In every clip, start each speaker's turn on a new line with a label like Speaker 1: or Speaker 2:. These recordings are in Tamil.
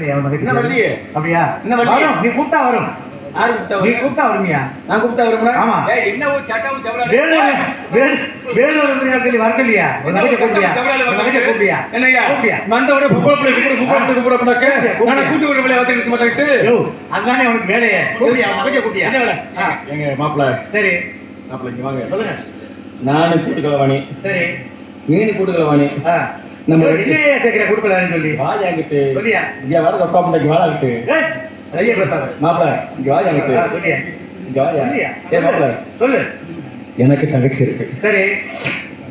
Speaker 1: இல்லையா,
Speaker 2: வள்ளி?
Speaker 1: அப்படியா?
Speaker 2: என்ன வள்ளி?
Speaker 1: வரும். நீ கூப்பிட்டா வரும்.
Speaker 2: யாரு கூப்பிட்டா
Speaker 1: நீ
Speaker 2: வரும்?
Speaker 1: கூப்பிட்டா வருமியா?
Speaker 2: நான் கூப்பிட்டா வரும்னா?
Speaker 1: ஆமா.
Speaker 2: ஏய், என்ன சட்டம் சவரால்
Speaker 1: வேலூர் வேலூர் வந்து சொல்லி உன் தங்கச்சி கூப்பிட்டியா? தங்கச்சி கூப்பிட்டியா? கூப்பிட்டியா?
Speaker 2: வந்தவுடனே பொம்பளை பிள்ளை கூப்பிடு, கூப்பிடு, கூப்பிடு, கூப்பிடாக்க,
Speaker 1: கூப்பிடு.
Speaker 2: நானே கூட்டி விடுற வேலையை பார்த்துட்டு இருக்க மாட்டேன்ட்டு.
Speaker 1: யோ அதுதானே உனக்கு வேலையே. கூப்பிட்டியா?
Speaker 2: என்ன வேலை? எங்க மாப்பிள்ளை,
Speaker 1: சரி.
Speaker 2: இங்க வாங்க.
Speaker 1: சொல்லுங்க.
Speaker 2: நானு கூட்டுக்கலவாணி
Speaker 1: சரி.
Speaker 2: நீனு கூட்டுக்கலவாணி
Speaker 1: ஆ.
Speaker 2: நம்ம
Speaker 1: இல்லையே சேர்க்கிற கொடுக்கலான்னு சொல்லி.
Speaker 2: வாஜாங்கிட்டு
Speaker 1: சொல்லியா?
Speaker 2: இங்க வாட தொப்பா முண்டைக்கு வாழாங்கிட்டு
Speaker 1: ஐயா பேசாத.
Speaker 2: மாப்பிள்ளை இங்க வாஜாங்கிட்டு
Speaker 1: சொல்லியா?
Speaker 2: இங்க வாயா ஏ மாப்பிள்ளை
Speaker 1: சொல்லு
Speaker 2: எனக்கு தங்கச்சி இருக்கு.
Speaker 1: சரி.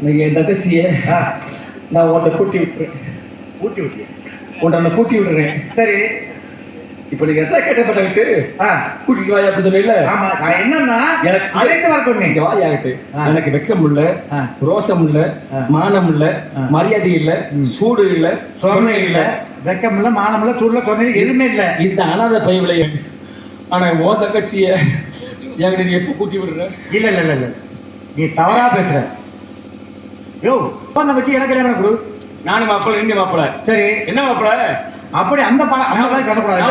Speaker 2: நீங்க என் தங்கச்சியை. நான் உன்னை கூட்டி விட்டுறேன்.
Speaker 1: ஊட்டி விட்டியா?
Speaker 2: உன்னை நான் கூட்டி விடுறேன்.
Speaker 1: சரி.
Speaker 2: இப்ப நீங்க எத்தனை கேட்டப்பட்டு
Speaker 1: ஆ
Speaker 2: கூட்டிட்டு வாயா அப்படி
Speaker 1: நான் என்னன்னா
Speaker 2: எனக்கு-
Speaker 1: அழைத்து வர
Speaker 2: இங்க
Speaker 1: சொன்னீங்க
Speaker 2: வாயாகட்டு
Speaker 1: ஆ.
Speaker 2: எனக்கு வெக்கம் இல்ல. ரோசம் இல்ல. மானம் இல்ல. மரியாதை இல்ல சூடு இல்ல
Speaker 1: சொரணை இல்ல வெக்கம் இல்ல மானம் இல்ல சூடுல சொன்ன எதுவுமே இல்ல.
Speaker 2: இந்த அனாதை பைவில ஆனா உன் தங்கச்சிய என்கிட்ட நீ எப்ப கூட்டி விடுற?
Speaker 1: இல்ல இல்ல இல்ல இல்ல. நீ தவறா பேசுற. யோ உன் தங்கச்சி எனக்கு கல்யாணம் கொடு?
Speaker 2: நானும் மாப்பிள்ள நீங்க மாப்பிள்ள.
Speaker 1: சரி.
Speaker 2: என்ன மாப்பிள்ள?
Speaker 1: அப்படி அந்த பழ அந்த மாதிரி பேசக்கூடாது.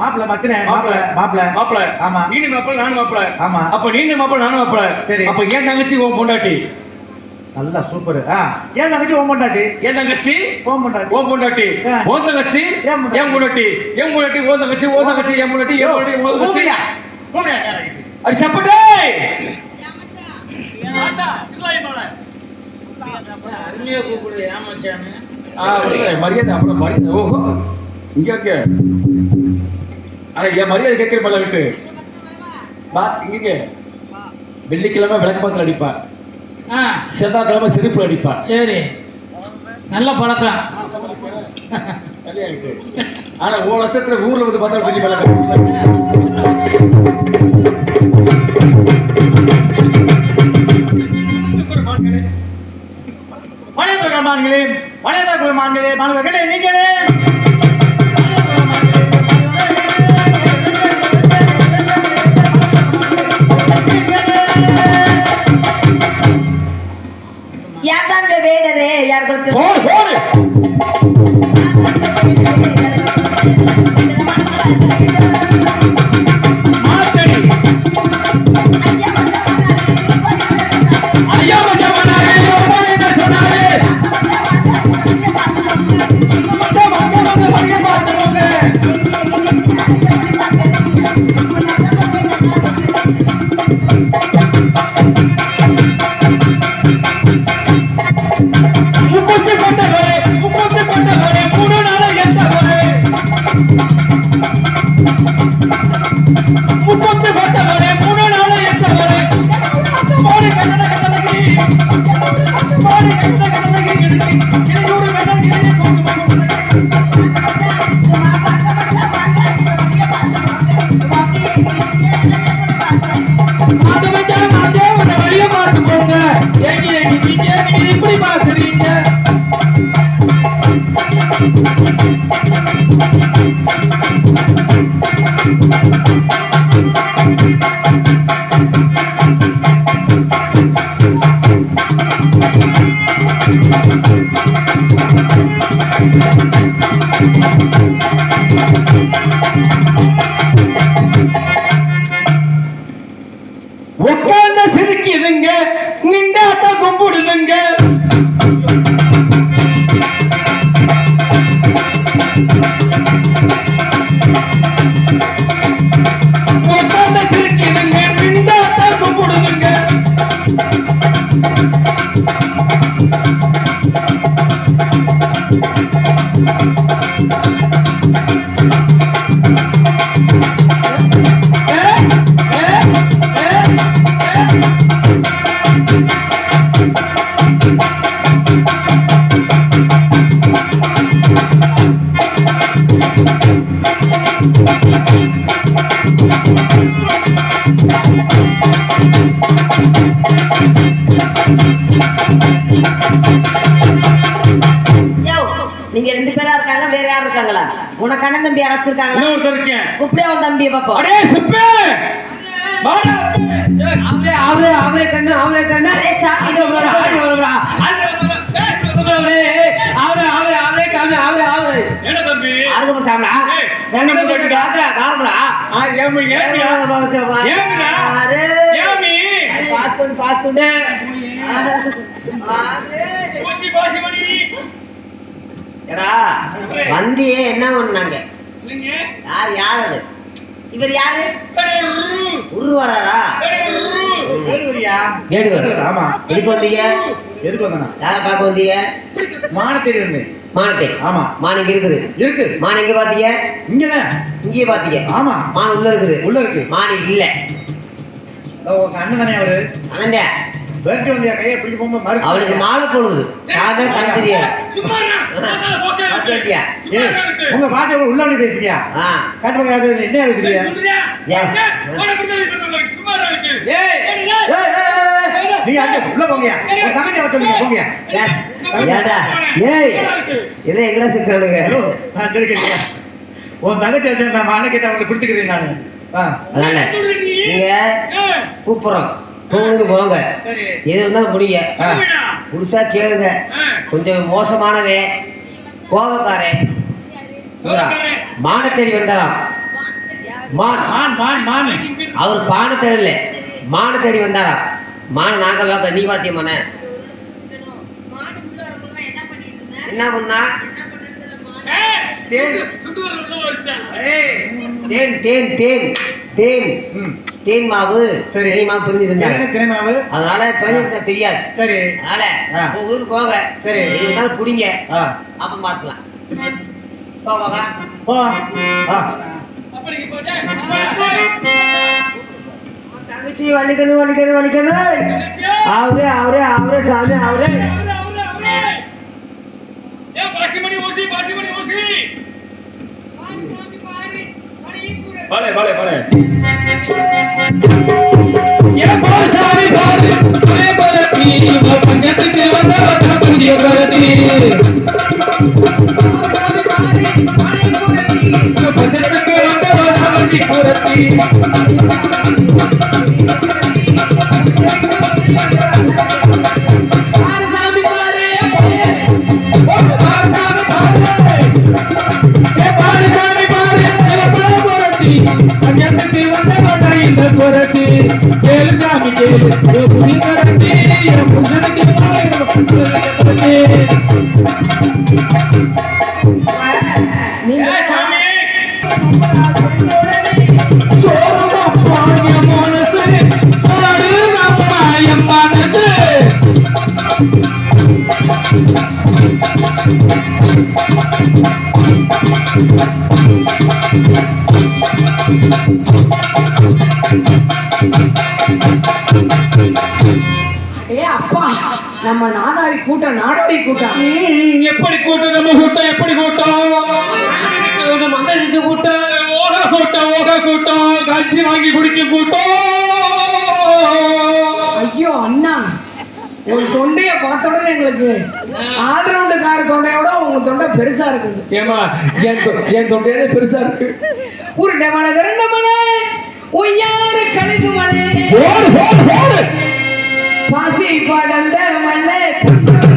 Speaker 1: மாப்பிள்ள மச்சனே மாப்பிள்ள. மாப்பிள்ள
Speaker 2: மாப்பிள்ள.
Speaker 1: ஆமா.
Speaker 2: நீனு மாப்பிள்ள நானும் மாப்பிள்ள.
Speaker 1: ஆமா.
Speaker 2: அப்ப நீனு மாப்பிள்ள நானும் மாப்பிள்ள.
Speaker 1: சரி.
Speaker 2: அப்ப என் தங்கச்சி உன் பொண்டாட்டி?
Speaker 1: நல்லா சூப்பர். ஆ ஏன் தங்கச்சி ஓம் பண்ணாட்டி
Speaker 2: என் தங்கச்சி?
Speaker 1: ஓம் பண்ணாட்டி
Speaker 2: உன் பொண்டாட்டி. உன் தங்கச்சி?
Speaker 1: என் பொண்டாட்டி.
Speaker 2: என் பொண்டாட்டி. பொண்டாட்டி உன் தங்கச்சி உன் தங்கச்சி என் பொண்டாட்டி என் பொண்டாட்டி உன் தங்கச்சி. அது சப்பட்டே!
Speaker 3: அருமையா கூப்பிடு ஏமாச்சான்னு.
Speaker 2: மரியாதை அப்புறம் மரியாதை. ஓஹோ. இங்க இங்க. ஆனா என் மரியாதை கேட்கிற பல விட்டு பா இங்க வெள்ளிக்கிழமை விளக்கு பாத்திரம் அடிப்பா
Speaker 3: ஆ.
Speaker 2: செவ்வாய்க்கிழமை செருப்பு அடிப்பா
Speaker 3: சரி. நல்ல பழக்கம்.
Speaker 2: சரியா இருக்கு. ஆனா ஒரு வருஷத்துல ஊர்ல வந்து பார்த்தா பெரிய பழக்கம்.
Speaker 1: வளையத்திற்கு மான்களே மான்களே நீங்களே.
Speaker 2: உட்கார்ந்த சிரிக்குதுங்க நின்றாத்த கும்பிடுதுங்க.
Speaker 4: நீங்க ரெண்டு பேரா இருக்காங்க வேற யாரும் இருக்காங்களா உனக்கு அண்ணன் தம்பி யாராச்சும் இருக்காங்களா
Speaker 2: ஒருத்தர் இருக்கேன்
Speaker 4: கூப்பிடே உன் தம்பியை பாப்போம்
Speaker 2: அடே சுப்பே வாடா
Speaker 3: அவரே அவரே அவரே கண்ணு அவரே கண்ணு
Speaker 4: அரே சாமி, இது உங்களோட ஆள்.
Speaker 3: அவரே அவரே அவரே அவரே காமி அவரே அவரே
Speaker 2: என்ன தம்பி ஏய்,
Speaker 1: என்ன பண்ணிட்டு காத்தா காரணா
Speaker 2: ஆ, ஏமி? ஏமி?
Speaker 4: பாஸ்கொண்டு பாஸ்கொண்டு
Speaker 2: ஊசி, பாசி மணி.
Speaker 4: எடா வந்தியே என்ன பண்ணாங்க. யார் யார் அது? இவர் யாரு?
Speaker 2: அடே, ரூ.
Speaker 4: உரு வராரா?
Speaker 2: அடே, ரூ.
Speaker 1: வேடுவரியா
Speaker 4: வேடுவர்.
Speaker 1: ஆமா.
Speaker 4: எதுக்கு வந்தீங்க?
Speaker 1: எதுக்கு வந்தனா
Speaker 4: யாரை பார்க்க வந்தீங்க?
Speaker 1: மான தேடி வந்தேன்.
Speaker 4: மானத்தை
Speaker 1: ஆமா.
Speaker 4: மான் இங்க இருக்குது.
Speaker 1: இருக்கு.
Speaker 4: மான் எங்க பாத்தீங்க
Speaker 1: இங்கதான்.
Speaker 4: இங்கேயே பாத்தீங்க
Speaker 1: ஆமா.
Speaker 4: மான் உள்ள இருக்குது.
Speaker 1: உள்ள இருக்கு.
Speaker 4: மான் இல்ல.
Speaker 1: உங்க அண்ணன் தானே அவரு?
Speaker 4: அனந்த
Speaker 1: வேட்டி வந்தியா கையை பிடிக்க போகும்போது மறுசு
Speaker 4: மாலை பொழுது சாதம் கண் தெரியாது.
Speaker 1: உங்க பாசை உள்ள அப்படி பேசுறியா?
Speaker 4: ஆ.
Speaker 1: காட்டு பக்கம் என்ன பேசுறியா? நீங்க அங்க உள்ள உங்க தங்கச்சி வர சொல்லுங்க போங்கயா
Speaker 4: ஏடா. ஏய். இதை எங்கடா சிக்கிறானுங்க
Speaker 1: நான் கேட்டியா உன் தங்கச்சி வச்சா நான் அண்ணன் கிட்ட அவங்களை பிடிச்சிக்கிறேன் நானு?
Speaker 4: நீங்க கூப்பிடுறோம். போகுது போங்க எது வந்தாலும் பிடிங்க. புடிச்சா கேளுங்க. கொஞ்சம் மோசமானவன் கோபக்காரன். மானத்தேடி வந்தாராம். மான்.
Speaker 1: மான் மான் மான்.
Speaker 4: அவர் பானை தேடல மானை தேடி வந்தாராம். மான் நாங்க பார்க்க நீ பாத்தியமான என்ன பண்ணா? தேன். தேன் தேன். தேன். தேன் தேன் மாவு
Speaker 1: சரி.
Speaker 4: தேன் மாவு பிரிஞ்சு
Speaker 1: என்ன
Speaker 4: இருந்தாங்க
Speaker 1: தினமாவு?
Speaker 4: அதனால பிரிஞ்சு தெரியாது.
Speaker 1: சரி.
Speaker 4: அதனால. உங்க ஊருக்கு போங்க.
Speaker 1: சரி.
Speaker 4: இருந்தாலும் பிடிங்க. அப்ப பார்த்துக்கலாம் போ பார்க்கலாம்
Speaker 1: போ.
Speaker 4: தங்கச்சி வலிக்கணும் வலிக்கணும் வலிக்கணும். அவரே அவரே அவரே சாமி அவரே.
Speaker 2: பாசிமணி ஊசி, பாசிமணி ஊசி.
Speaker 3: பாரு. வந்த வந்த புதிய கொரத்தி பஞ்சத்துக்கு வந்த வந்த கேளு ஏ புதி கொரத்தி ஏ
Speaker 5: அப்பா நம்ம நாடாரி கூட்டம் நாடோடி கூட்டம்.
Speaker 3: எப்படி கூட்டம்? நம்ம கூட்டம் எப்படி கூட்டம்? நம்ம அங்கசிச்சு கூட்டம் ஓகா கூட்டம் ஓகா கூட்டம். கட்சி வாங்கி குடிக்கும் கூட்டம்.
Speaker 5: ஐயோ அண்ணா உன் தொண்டைய பார்த்த உடனே எங்களுக்கு ஆல்ரவுண்டு கார தொண்டையோட உங்க தொண்டை பெருசா இருக்குது.
Speaker 3: ஏமா என் என் தொண்டையாலே பெருசா இருக்கு.
Speaker 5: உருண்டை மலை திரண்ட மலை. ஒய்யாறு கழுகு மலை
Speaker 3: ஓடு ஓடு ஓடு
Speaker 5: பாசி படந்த மலை
Speaker 3: பாசி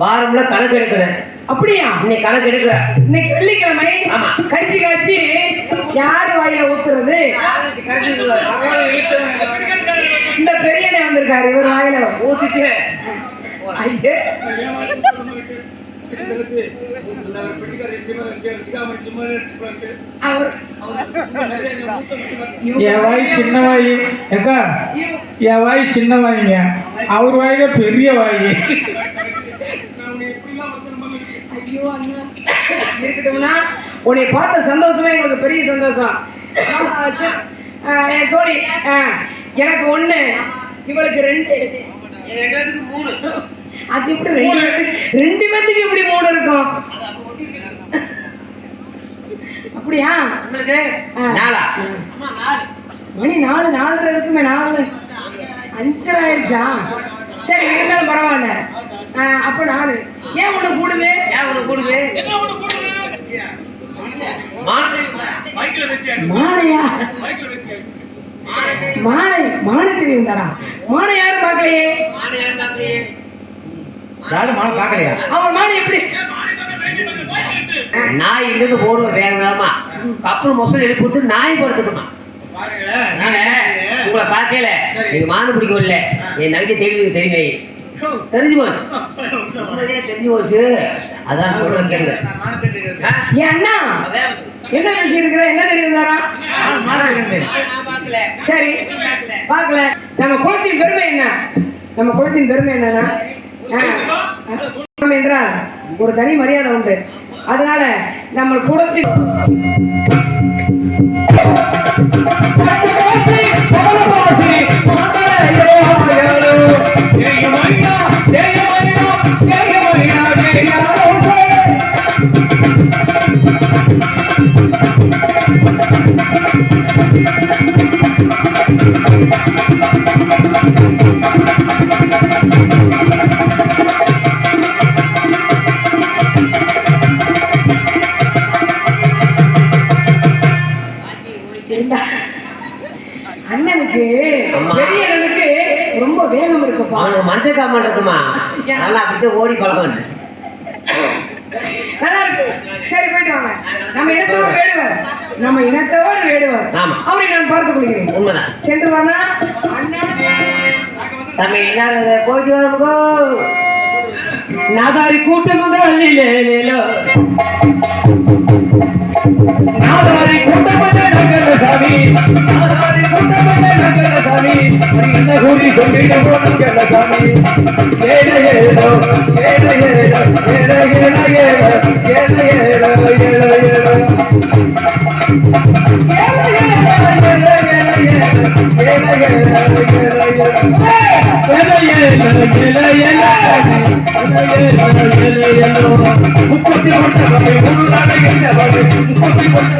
Speaker 4: வாரம்ல கணக்கு எடுக்கிறேன்
Speaker 5: அப்படியா?
Speaker 4: இன்னைக்கு கணக்கு எடுக்கிற
Speaker 5: இன்னைக்கு வெள்ளிக்கிழமை.
Speaker 4: ஆமா.
Speaker 5: கரிச்சி காய்ச்சி யாரு வாயில ஊத்துறது? இந்த பெரியண்ணே வந்திருக்காரு இவர் வாயில ஊத்திட்டு.
Speaker 2: என் வாய் சின்ன வாய். ஏக்கா என் வாய் சின்ன வாய்ங்க. அவர் வாயில பெரிய வாய்.
Speaker 5: இருக்கட்டும்னா உன்னை பார்த்த சந்தோஷமே எங்களுக்கு பெரிய சந்தோஷம். என் தோழி ஆ, எனக்கு ஒண்ணு. இவளுக்கு ரெண்டு. அது எப்படி ரெண்டு பேத்துக்கு ரெண்டு பேத்துக்கு இப்படி மூணு இருக்கும்? அப்படியா? ஆ.
Speaker 4: நாளா
Speaker 5: மணி நாலு நாலரை இருக்குமே நாலு. அஞ்சரை ஆயிடுச்சா? சரி இருந்தாலும் பரவாயில்ல. அப்ப நாலு. ஏன் ஒண்ணு கூடுது?
Speaker 4: ஏன் உனக்கு கூடுது?
Speaker 5: மானையா? மானை மானை தெரியும் தாரா மானை யாரும் பார்க்கலையே?
Speaker 4: மானை யாரும்
Speaker 1: மனம் பார்க்கலையா?
Speaker 5: அவன் மானை எப்படி?
Speaker 4: நாய் இங்கிருந்து போடுவேன் வேக வேகமா. கப்பல் மொசல் எடுத்து கொடுத்து நாய் படுத்துக்குமா அதனால உங்களை பார்க்கல. நீங்க மானு பிடிக்கும் இல்ல. என் நகைக்கு தெரிஞ்சு தெரியுங்க தெரிஞ்சு போச்சு உண்மையிலேயே தெரிஞ்சு போச்சு அதான் சொல்றேன். ஆ?
Speaker 5: ஏன் அண்ணா! என்ன பேசி இருக்கிற என்ன தெரியும் தாரா சரி. பார்க்கல. நம்ம குலத்தின் பெருமை என்ன? நம்ம குலத்தின் பெருமை என்னன்னா என்றால் ஒரு தனி மரியாதை உண்டு. அதனால நம்ம குலத்தின் அண்ணனுக்கு. பெரிய அண்ணனுக்கு ரொம்ப வேகம் இருக்குப்பா.
Speaker 4: மஞ்சள் காமன் இருக்குமா நல்லா அப்படித்தான் ஓடி பழகம்
Speaker 5: நல்லா இருக்கு சரி போயிட்டு வாங்க நம்ம இனத்தவர் வேடுவர் நம்ம இனத்தவர் வேடுவர்
Speaker 4: ஆமா.
Speaker 5: அவரை நான் பார்த்துக் கொள்கிறேன்
Speaker 4: உண்மைதான்
Speaker 5: சென்று வரனா
Speaker 4: தம்பி இதை போயிட்டு வருங்கோ நாதாரி கூட்டம் அல்லிலேலோ
Speaker 2: நாதாரி கூட்டமல்ல நகர சாமி நாதாரி கூட்டமல்ல நகர சாமி என்ன கூறி சொல்லிட்டு போனோம் கண்ண சாமி ஏழோ ஏழ ஏழ ஏழோ ஏழ ஏழோ ஏழ ஏழோ முப்பத்தி ஒன்று முப்பத்தி ஒன்று